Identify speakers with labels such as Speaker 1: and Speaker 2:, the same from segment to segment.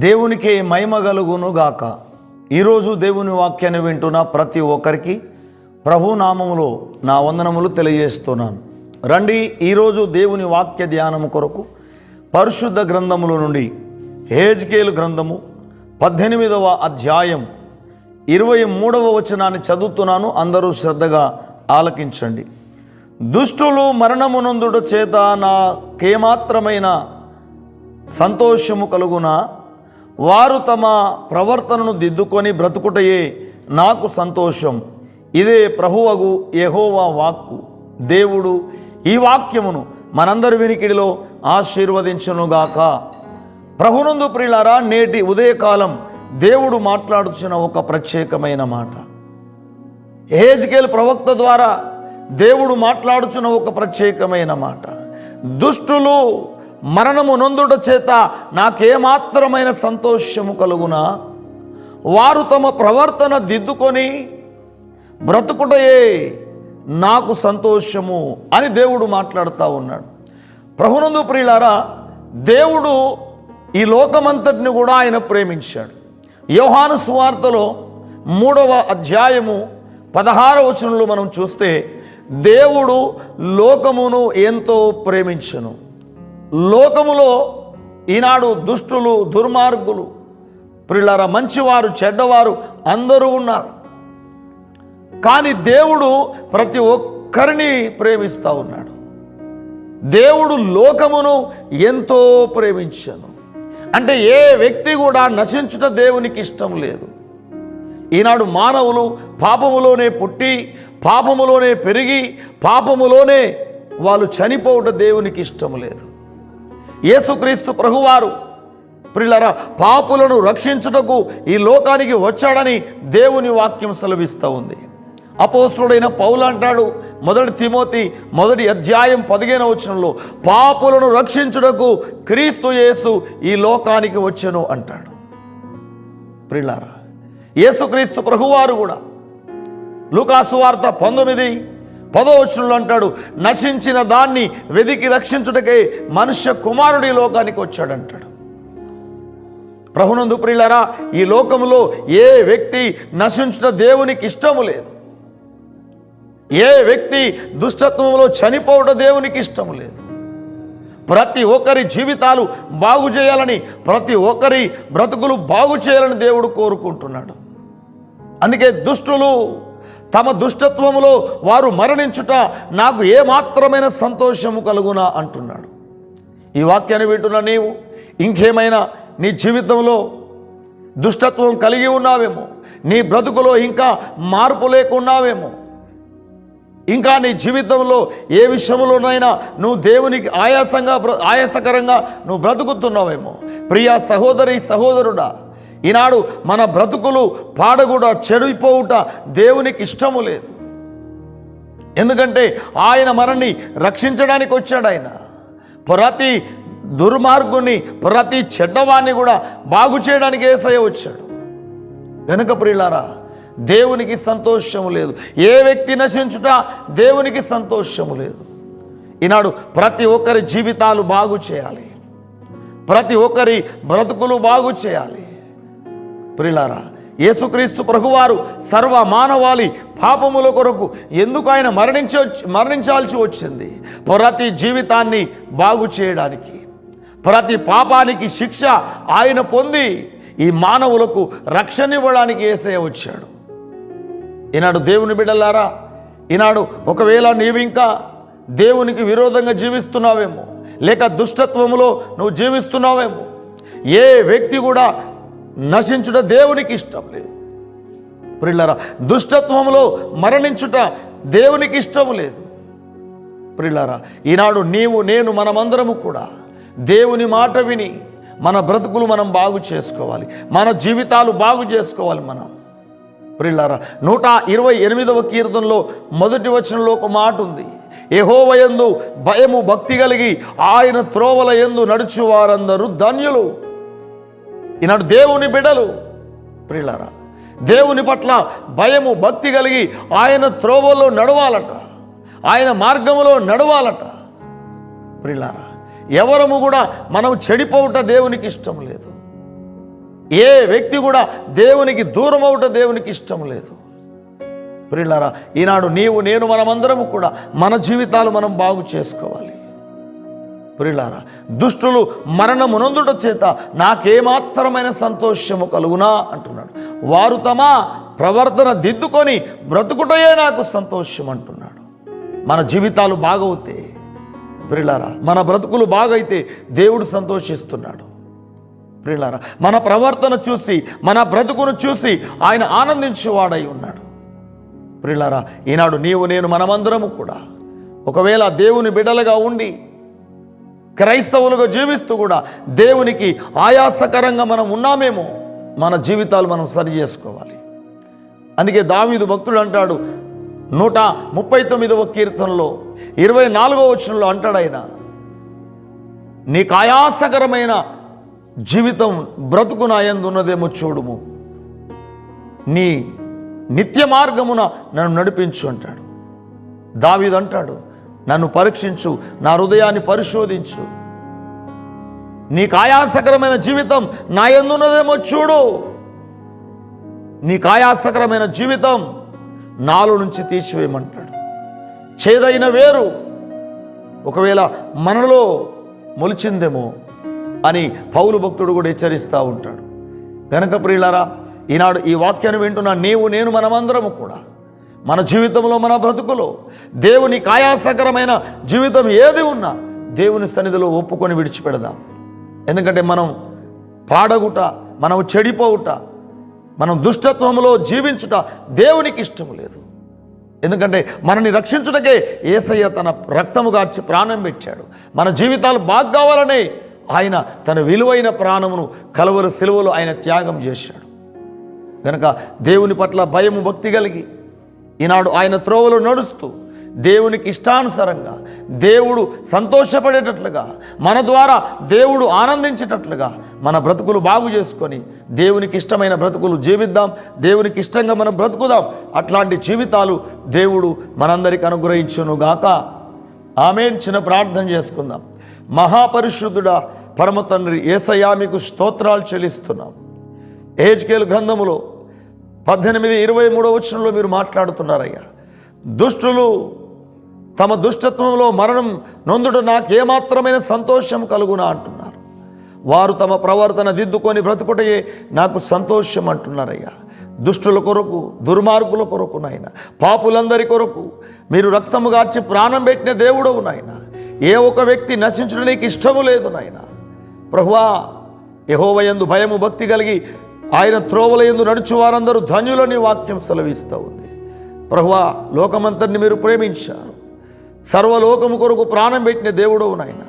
Speaker 1: దేవునికే మహిమ కలుగును గాక ఈరోజు దేవుని వాక్యాన్ని వింటున్న ప్రతి ఒక్కరికి ప్రభు నామములో నా వందనములు తెలియజేస్తున్నాను. రండి ఈరోజు దేవుని వాక్య ధ్యానము కొరకు పరిశుద్ధ గ్రంథముల నుండి హేజ్కేలు గ్రంథము పద్దెనిమిదవ అధ్యాయం ఇరవై మూడవ వచనాన్ని చదువుతున్నాను. అందరూ శ్రద్ధగా ఆలకించండి. దుష్టులు మరణమునందుడు చేత నాకేమాత్రమైన సంతోషము కలుగునా? వారు తమ ప్రవర్తనను దిద్దుకొని బ్రతుకుటయే నాకు సంతోషం. ఇదే ప్రభువగు యహోవా వాక్కు. దేవుడు ఈ వాక్యమును మనందరి వినికిడిలో ఆశీర్వదించునుగాక. ప్రభునందు ప్రియులారా నేటి ఉదయకాలం దేవుడు మాట్లాడుచున్న ఒక ప్రత్యేకమైన మాట. హేజ్కేల్ ప్రవక్త ద్వారా దేవుడు మాట్లాడుచున్న ఒక ప్రత్యేకమైన మాట. దుష్టులు మరణము నొందుట చేత నాకేమాత్రమైన సంతోషము కలుగునా? వారు తమ ప్రవర్తన దిద్దుకొని బ్రతుకుటయే నాకు సంతోషము అని దేవుడు మాట్లాడుతూ ఉన్నాడు. ప్రభునందు ప్రియులారా దేవుడు ఈ లోకమంతటిని కూడా ఆయన ప్రేమించాడు. యోహాను సువార్తలో మూడవ అధ్యాయము పదహార వచనంలో మనం చూస్తే దేవుడు లోకమును ఎంతో ప్రేమించను. లోకములో ఈనాడు దుష్టులు దుర్మార్గులు ప్రిల్లర మంచివారు చెడ్డవారు అందరూ ఉన్నారు. కానీ దేవుడు ప్రతి ఒక్కరిని ప్రేమిస్తూ ఉన్నాడు. దేవుడు లోకమును ఎంతో ప్రేమించాను. అంటే ఏ వ్యక్తి కూడా నశించుట దేవునికి ఇష్టం లేదు. ఈనాడు మానవులు పాపములోనే పుట్టి పాపములోనే పెరిగి పాపములోనే వాళ్ళు చనిపోవుట దేవునికి ఇష్టం లేదు. యేసుక్రీస్తు ప్రభువారు. ప్రిల్లరా పాపులను రక్షించుటకు ఈ లోకానికి వచ్చాడని దేవుని వాక్యం సెలవిస్తూ ఉంది. అపోస్తుడైన పౌలు అంటాడు మొదటి తిమోతి మొదటి అధ్యాయం పదిహేను వచనంలో పాపులను రక్షించుటకు క్రీస్తు యేసు ఈ లోకానికి వచ్చెను అంటాడు. ప్రిల్లారా యేసుక్రీస్తు ప్రభువారు కూడా లుకాసు వార్త పంతొమ్మిది పదో అంటాడు నశించిన దాన్ని వెదికి రక్షించుటకై మనుష్య కుమారుడి లోకానికి వచ్చాడంటాడు. ప్రభునందు ప్రియులరా ఈ లోకములో ఏ వ్యక్తి నశించుట దేవునికి ఇష్టము లేదు. ఏ వ్యక్తి దుష్టత్వంలో చనిపోవడం దేవునికి ఇష్టము లేదు. ప్రతి ఒక్కరి జీవితాలు బాగు చేయాలని ప్రతి ఒక్కరి బ్రతుకులు బాగు చేయాలని దేవుడు కోరుకుంటున్నాడు. అందుకే దుష్టులు తమ దుష్టత్వములో వారు మరణించుట నాకు ఏమాత్రమైన సంతోషము కలుగునా అంటున్నాడు. ఈ వాక్యాన్ని వింటున్న నీవు ఇంకేమైనా నీ జీవితంలో దుష్టత్వం కలిగి ఉన్నావేమో నీ బ్రతుకులో ఇంకా మార్పు లేకున్నావేమో ఇంకా నీ జీవితంలో ఏ విషయంలోనైనా నువ్వు దేవునికి ఆయాసంగా బ్ర- ఆయాసకరంగా నువ్వు బ్రతుకుతున్నావేమో ప్రియా సహోదరి సహోదరుడా ఈనాడు మన బ్రతుకులు పాడగుడ చెడిపోవుట దేవునికి ఇష్టము లేదు. ఎందుకంటే ఆయన మనల్ని రక్షించడానికి వచ్చాడు ఆయన. ప్రతి దుర్మార్గుని ప్రతి చెడ్డవాణ్ణి కూడా బాగు చేయడానికి ఏసయ వచ్చాడు. వెనుక ప్రియులారా దేవునికి సంతోషము లేదు. ఏ వ్యక్తి నశించుట దేవునికి సంతోషము లేదు. ఈనాడు ప్రతి ఒక్కరి జీవితాలు బాగు చేయాలి. ప్రతి ఒక్కరి బ్రతుకులు బాగు చేయాలి. ప్రిలారా యేసుక్రీస్తు ప్రభువారు సర్వ మానవాళి పాపముల కొరకు ఎందుకు ఆయన మరణించ మరణించాల్సి వచ్చింది? ప్రతి జీవితాన్ని బాగు చేయడానికి ప్రతి పాపానికి శిక్ష ఆయన పొంది ఈ మానవులకు రక్షణ ఇవ్వడానికి ఏసే వచ్చాడు. ఈనాడు దేవుని బిడ్డలారా ఈనాడు ఒకవేళ నీవు ఇంకా దేవునికి విరోధంగా జీవిస్తున్నావేమో లేక దుష్టత్వములో నువ్వు జీవిస్తున్నావేమో ఏ వ్యక్తి కూడా నశించుట దేవునికి ఇష్టం లేదు. ప్రిల్లరా దుష్టత్వంలో మరణించుట దేవునికి ఇష్టము లేదు. ప్రిల్లరా ఈనాడు నీవు నేను మనమందరము కూడా దేవుని మాట విని మన బ్రతుకులు మనం బాగు చేసుకోవాలి. మన జీవితాలు బాగు చేసుకోవాలి మనం. ప్రిల్లారా నూట ఇరవై ఎనిమిదవ కీర్తనలో మొదటి వచనంలో ఒక మాట ఉంది. ఎహోవయందు భయము భక్తి కలిగి ఆయన త్రోవల యందు నడుచు వారందరూ ధన్యులు. ఈనాడు దేవుని బిడలు ప్రియులారా దేవుని పట్ల భయము భక్తి కలిగి ఆయన త్రోవలో నడవాలట ఆయన మార్గంలో నడవాలట. ప్రియులారా ఎవరము కూడా మనం చెడిపోవుట దేవునికి ఇష్టం లేదు. ఏ వ్యక్తి కూడా దేవునికి దూరం అవుట దేవునికి ఇష్టం లేదు. ప్రియులారా ఈనాడు నీవు నేను మనమందరము కూడా మన జీవితాలు మనం బాగు చేసుకోవాలి. ప్రియులారా దుష్టులు మరణమునందుట చేత నాకేమాత్రమైన సంతోషము కలుగునా అంటున్నాడు. వారు తమ ప్రవర్తన దిద్దుకొని బ్రతుకుటయే నాకు సంతోషం అంటున్నాడు మన జీవితాలు బాగవుతే ప్రియులారా మన బ్రతుకులు బాగైతే దేవుడు సంతోషిస్తున్నాడు. ప్రియులారా మన ప్రవర్తన చూసి మన బ్రతుకును చూసి ఆయన ఆనందించేవాడై ఉన్నాడు. ప్రియులారా ఈనాడు నీవు నేను మనమందరము కూడా ఒకవేళ దేవుని బిడ్డలుగా ఉండి క్రైస్తవులుగా జీవిస్తూ కూడా దేవునికి ఆయాసకరంగా మనం ఉన్నామేమో మన జీవితాలు మనం సరి చేసుకోవాలి. అందుకే దావీదు భక్తుడు అంటాడు నూట ముప్పై తొమ్మిదవ కీర్తనలో ఇరవై నాలుగవ వచనంలో అంటాడు ఆయన నీకు ఆయాసకరమైన జీవితం బ్రతుకు నాయందున్నదేమో చూడుము. నీ నిత్య మార్గమున నన్ను నడిపించు అంటాడు. దావీదు అంటాడు నన్ను పరీక్షించు నా హృదయాన్ని పరిశోధించు. నీకు ఆయాసకరమైన జీవితం నా ఎందున్నదేమో చూడు. నీకు ఆయాసకరమైన జీవితం నాలో నుంచి తీసివేయమంటాడు. చేదైన వేరు ఒకవేళ మనలో మొలిచిందేమో అని పౌలు భక్తుడు కూడా హెచ్చరిస్తూ ఉంటాడు. గనక ప్రియులారా ఈనాడు ఈ వాక్యాన్ని వింటున్న నీవు నేను మనమందరము కూడా మన జీవితంలో మన బ్రతుకులో దేవుని కాయాసకరమైన జీవితం ఏది ఉన్నా దేవుని సన్నిధిలో ఒప్పుకొని విడిచిపెడదాం. ఎందుకంటే మనం పాడగుట మనం చెడిపోవుట మనం దుష్టత్వంలో జీవించుట దేవునికి ఇష్టం లేదు. ఎందుకంటే మనని రక్షించుటకే ఏసయ్య తన రక్తము గార్చి ప్రాణం పెట్టాడు. మన జీవితాలు బాగా కావాలనే ఆయన తన విలువైన ప్రాణమును కలవరు సెలవులు ఆయన త్యాగం చేశాడు. కనుక దేవుని పట్ల భయము భక్తి కలిగి ఈనాడు ఆయన త్రోవలో నడుస్తూ దేవునికి ఇష్టానుసారంగా దేవుడు సంతోషపడేటట్లుగా మన ద్వారా దేవుడు ఆనందించేటట్లుగా మన బ్రతుకులు బాగు చేసుకొని దేవునికి ఇష్టమైన బ్రతుకులు జీవిద్దాం దేవునికి ఇష్టంగా మనం బ్రతుకుదాం. అట్లాంటి జీవితాలు దేవుడు మనందరికి అనుగ్రహించునుగాక. ఆమెన్. చిన్న ప్రార్థన చేసుకుందాం. మహాపరిశుద్ధుడా పరమ తండ్రి ఏసయ్యా మీకు స్తోత్రాలు చెల్లిస్తున్నాం. ఏజ్కేల్ గ్రంథములో పద్దెనిమిది ఇరవై మూడో వచనంలో మీరు మాట్లాడుతున్నారయ్యా. దుష్టులు తమ దుష్టత్వంలో మరణం నొందుట నాకేమాత్రమైన సంతోషం కలుగునా అంటున్నారు. వారు తమ ప్రవర్తన దిద్దుకొని బ్రతుకుటయే నాకు సంతోషం అంటున్నారయ్యా. దుష్టుల కొరకు దుర్మార్గుల కొరకు నాయన పాపులందరి కొరకు మీరు రక్తము గార్చి ప్రాణం పెట్టిన దేవుడవు నాయన. ఏ ఒక వ్యక్తి నశించడం నీకు ఇష్టము లేదు నాయన. ప్రభువా యహోవయందు భయము భక్తి కలిగి ఆయన త్రోవలయందు నడుచు వారందరూ ధన్యులని వాక్యం సెలవిస్తూ ఉంది. ప్రభువా లోకమంతరిని మీరు ప్రేమించారు. సర్వలోకము కొరకు ప్రాణం పెట్టిన దేవుడవు నాయన.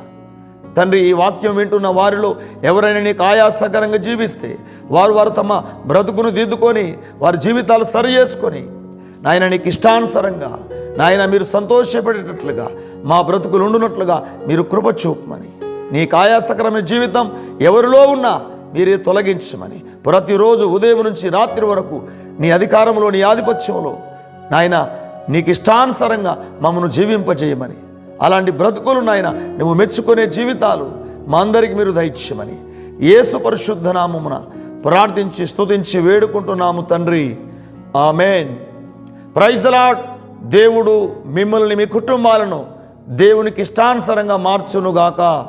Speaker 1: తండ్రి ఈ వాక్యం వింటున్న వారిలో ఎవరైనా నీకు ఆయాసకరంగా జీవిస్తే వారు వారు తమ బ్రతుకును దిద్దుకొని వారి జీవితాలు సరి చేసుకొని నాయన నీకు ఇష్టానుసరంగా నాయన మీరు సంతోషపడేటట్లుగా మా బ్రతుకులు ఉండునట్లుగా మీరు కృప చూపమని. నీకు ఆయాసకరమైన జీవితం ఎవరిలో ఉన్నా మీరే తొలగించమని. ప్రతిరోజు ఉదయం నుంచి రాత్రి వరకు నీ అధికారంలో నీ ఆధిపత్యంలో నాయన నీకు ఇష్టానుసారంగా మమ్మను జీవింపజేయమని. అలాంటి బ్రతుకులు నాయన నువ్వు మెచ్చుకునే జీవితాలు మా అందరికి మీరు దయచేయమని. ఏసు పరిశుద్ధ నామమున ప్రార్థించి స్తుతించి వేడుకుంటున్నాము తండ్రి. ఆమెన్. ప్రైజలాడ్ దేవుడు మిమ్మల్ని మీ కుటుంబాలను దేవునికి ఇష్టానుసరంగా మార్చునుగాక.